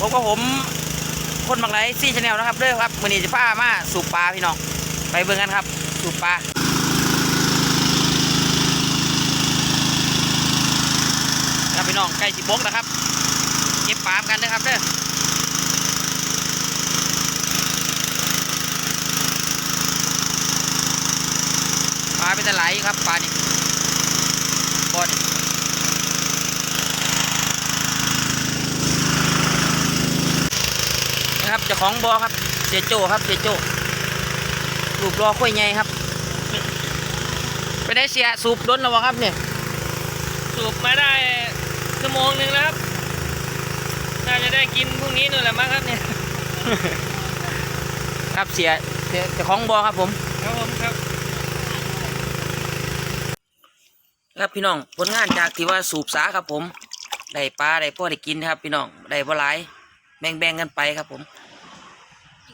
ผมก็ผมคนบางไรซี่ชาแนลนะครับเด้อครับมือนี้จะพามาสูบปลาพี่น้องไปเบิ่งกันครับ สูบปลาครับพี่น้องใกล้สิบกนะครับเก็บปลากันนะครับเด้อปลาเป็นตะไหลครับปลานี่บอนี่นะครับเจ้าของบอครับ เสียโจครับ เสียโจสูบรอค่อยใหญ่ครับ ไปได้เสียสูบล้นแล้ววะครับเนี่ยสูบมาได้ชั่วโมงหนึ่งแล้วครับ น่าจะได้กินพรุ่งนี้นู่นแหละมั้งครับเนี่ย ครับเสียเสียเจ้าของบอครับผม ครับผมครับ ครับพี่น้องผลงานจากที่ว่าสูบสาครับผม ได้ปลาได้พ่อได้กินครับพี่น้อง ได้บ่หลายแบ่งแบ่งๆกันไปครับผมนี่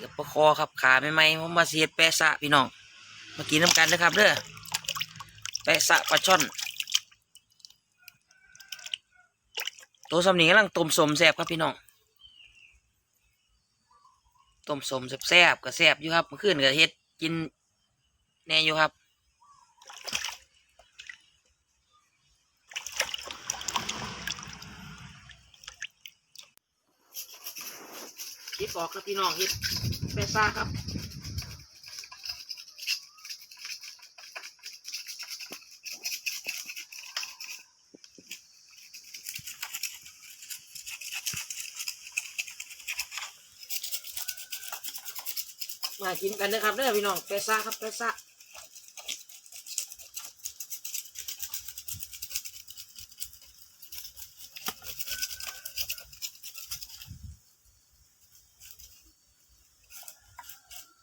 กับปลาคอครับขาไม่ไหมผมมาเสียดแปะสะพี่น้องมากินน้ำกันนะครับเด้อแปะสะปลาช่อนตัวสำนีกำลังต้มสมแซบครับพี่น้องต้มสมแซบๆก็แซบอยู่ครับเมื่อคืนก็เฮ็ดกินแน่อยู่ครับ คิดบอกครับพี่น้องคิดแปซ่าครับมากินกันนะครับเด้อพี่น้องเปซ่าครับเปซ่า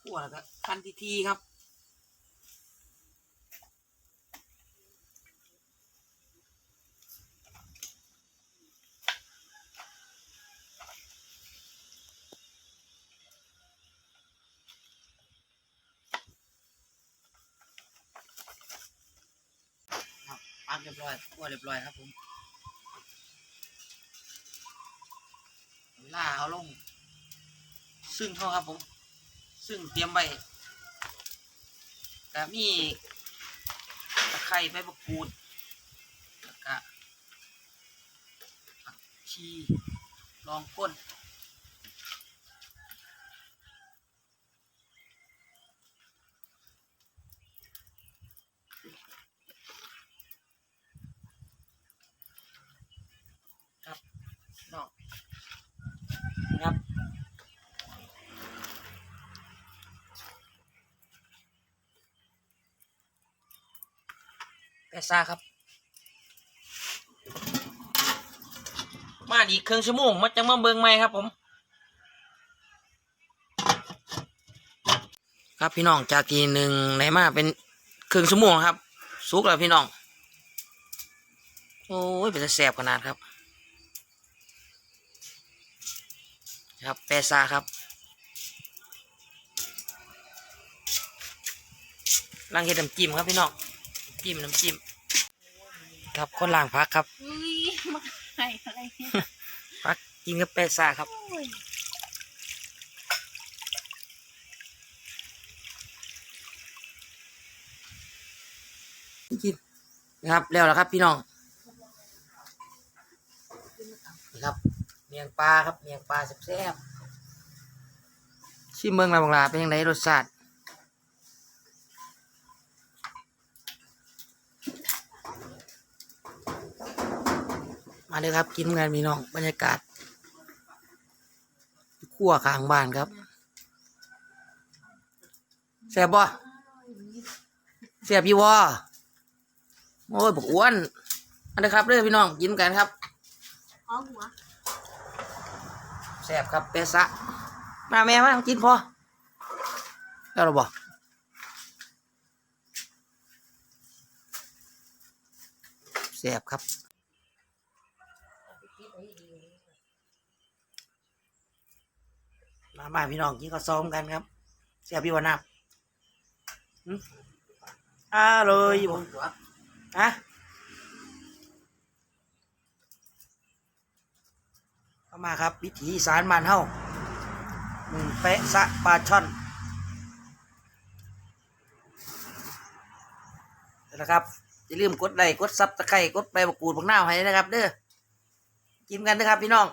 หัวแล้วก็คันทีทีครับครับปักเรียบร้อยคั่วเรียบร้อยครับผมเวลาเอาลงซึ่งเท่าครับผม ซึ่งเตรียมไว้ก็มีตะไคร้ใบมะกรูดแล้วก็ผักชีรองก้นครับเนาะครับ แปซ่าครับ มาดีกครึ่งชั่วโมงมาจังมาเบิงใหม่ครับผม ครับพี่น้องจากทีหนึ่งไหนมาเป็นครึ่งชั่วโมงครับสุกแล้วพี่น้อง โอ้ยเป็นแสบขนาดครับ ครับแปซาครับลังเห็ดน้ำจิ้มครับพี่น้องจิ้มน้ำจิ้ม ครับ คนล่างพักครับอุ้ยมาไข่อะไรเนี่ยพักกินกับแปซ่าครับ โอ้ยกินนะครับแล้วแล้วครับ พี่น้องนี่ครับ เมียงปลาครับ เมียงปลาแซ่บๆชิมเมืองลาบังลาเป็นยังไงรสชาติ เลยครับ กินกันพี่น้องบรรยากาศขั้วข้างบ้านครับแซ่บบ่แซ่บพี่วอโอ้ยบอกอ้วนอันนี้ครับเด้อพี่น้องกินกันครับอ๋อหัวแซ่บครับเปซะมาแม่มากินพอแล้วเราบอกแซ่บครับ มาบ้านพี่น้องกินก็ซ้อมกันครับ เสียพี่วันนับอ้าเลยผมฮะเข้ามาครับ วิถีสารมานเฮ้าหนึ่งเป๊ะสะปลาช่อนนะครับอย่าลืมกดไลค์กดซับตะไคร่กดใบมะกรูดพวกหน้าให้นะครับ เด้อ กินกันนะครับพี่น้อง